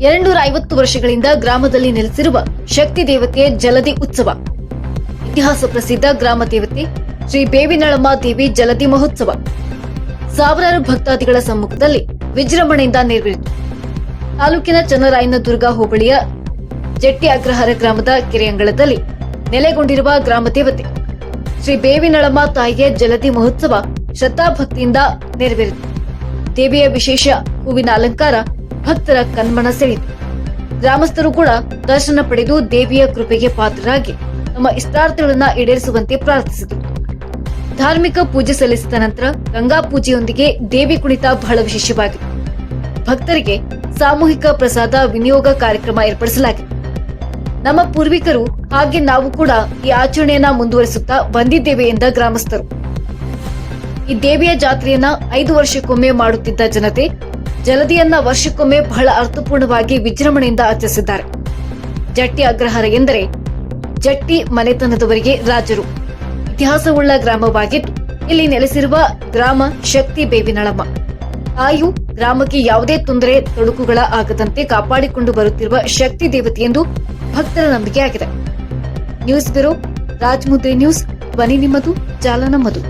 ಎರಡ್ನೂರ ಐವತ್ತು ವರ್ಷಗಳಿಂದ ಗ್ರಾಮದಲ್ಲಿ ನೆಲೆಸಿರುವ ಶಕ್ತಿ ದೇವತೆಯ ಜಲದಿ ಉತ್ಸವ. ಇತಿಹಾಸ ಪ್ರಸಿದ್ಧ ಗ್ರಾಮ ದೇವತೆ ಶ್ರೀ ಬೇವಿನಳಮ್ಮ ದೇವಿ ಜಲದಿ ಮಹೋತ್ಸವ. ಸಾವಿರಾರು ಭಕ್ತಾದಿಗಳ ಸಮ್ಮುಖದಲ್ಲಿ ವಿಜೃಂಭಣೆಯಿಂದ ನೆರವೇರಿತು. ತಾಲೂಕಿನ ಚನ್ನರಾಯನ ದುರ್ಗ ಹೋಬಳಿಯ ಜಟ್ಟಿ ಅಗ್ರಹಾರ ಗ್ರಾಮದ ಕೆರೆಯಂಗಳದಲ್ಲಿ ನೆಲೆಗೊಂಡಿರುವ ಗ್ರಾಮ ದೇವತೆ. ಶ್ರೀ ಬೇವಿನಳಮ್ಮ ತಾಯಿಯ ಜಲದಿ ಮಹೋತ್ಸವ ಶ್ರದ್ಧಾಭಕ್ತಿಯಿಂದ ನೆರವೇರಿತು. ದೇವಿಯ ವಿಶೇಷ ಹೂವಿನ ಅಲಂಕಾರ ಭಕ್ತರ ಕಣ್ಮನ ಸೆಳೆಯಿತು ಗ್ರಾಮಸ್ಥರು ಕೂಡ ದರ್ಶನ ಪಡೆದು ದೇವಿಯ ಕೃಪೆಗೆ ಪಾತ್ರರಾಗಿ ತಮ್ಮ ಇಷ್ಟಾರ್ಥಗಳನ್ನ ಈಡೇರಿಸುವಂತೆ ಪ್ರಾರ್ಥಿಸಿದರು. ಧಾರ್ಮಿಕ ಪೂಜೆ ಸಲ್ಲಿಸಿದ ನಂತರ ಗಂಗಾ ಪೂಜೆಯೊಂದಿಗೆ ದೇವಿ ಕುಣಿತ ಬಹಳ ವಿಶೇಷವಾಗಿತ್ತು ಭಕ್ತರಿಗೆ ಸಾಮೂಹಿಕ ಪ್ರಸಾದ ವಿನಿಯೋಗ ಕಾರ್ಯಕ್ರಮ ಏರ್ಪಡಿಸಲಾಗಿದೆ. ನಮ್ಮ ಪೂರ್ವಿಕರು ಹಾಗೆ ನಾವು ಕೂಡ ಈ ಆಚರಣೆಯನ್ನ ಮುಂದುವರಿಸುತ್ತಾ ಬಂದಿದ್ದೇವೆ ಎಂದ ಗ್ರಾಮಸ್ಥರು. ಈ ದೇವಿಯ ಜಾತ್ರೆಯನ್ನ ಐದು ವರ್ಷಕ್ಕೊಮ್ಮೆ ಮಾಡುತ್ತಿದ್ದ ಜನತೆ ಜಲದಿಯನ್ನ ವರ್ಷಕ್ಕೊಮ್ಮೆ ಬಹಳ ಅರ್ಥಪೂರ್ಣವಾಗಿ ವಿಜೃಂಭಣೆಯಿಂದ ಆಚರಿಸಿದ್ದಾರೆ ಜಟ್ಟಿ ಅಗ್ರಹಾರ ಎಂದರೆ ಜಟ್ಟಿ ಮನೆತನದವರಿಗೆ ರಾಜರು. ಇತಿಹಾಸವುಳ್ಳ ಗ್ರಾಮವಾಗಿದ್ದು, ಇಲ್ಲಿ ನೆಲೆಸಿರುವ ಗ್ರಾಮ ಶಕ್ತಿ ಬೇವಿನಳಮ್ಮ ತಾಯು ಗ್ರಾಮಕ್ಕೆ ಯಾವುದೇ ತೊಂದರೆ, ತೊಡಕುಗಳ ಆಗದಂತೆ ಕಾಪಾಡಿಕೊಂಡು ಬರುತ್ತಿರುವ ಶಕ್ತಿ ದೇವತೆ ಎಂದು ಭಕ್ತರ ನಂಬಿಕೆಯಾಗಿದೆ. ನ್ಯೂಸ್ ಬ್ಯೂರೋ, ರಾಜಮುದ್ರಿ ನ್ಯೂಸ್, ಧ್ವನಿ ನಿಮ್ಮದು ಜಾಲ ನಮ್ಮದು.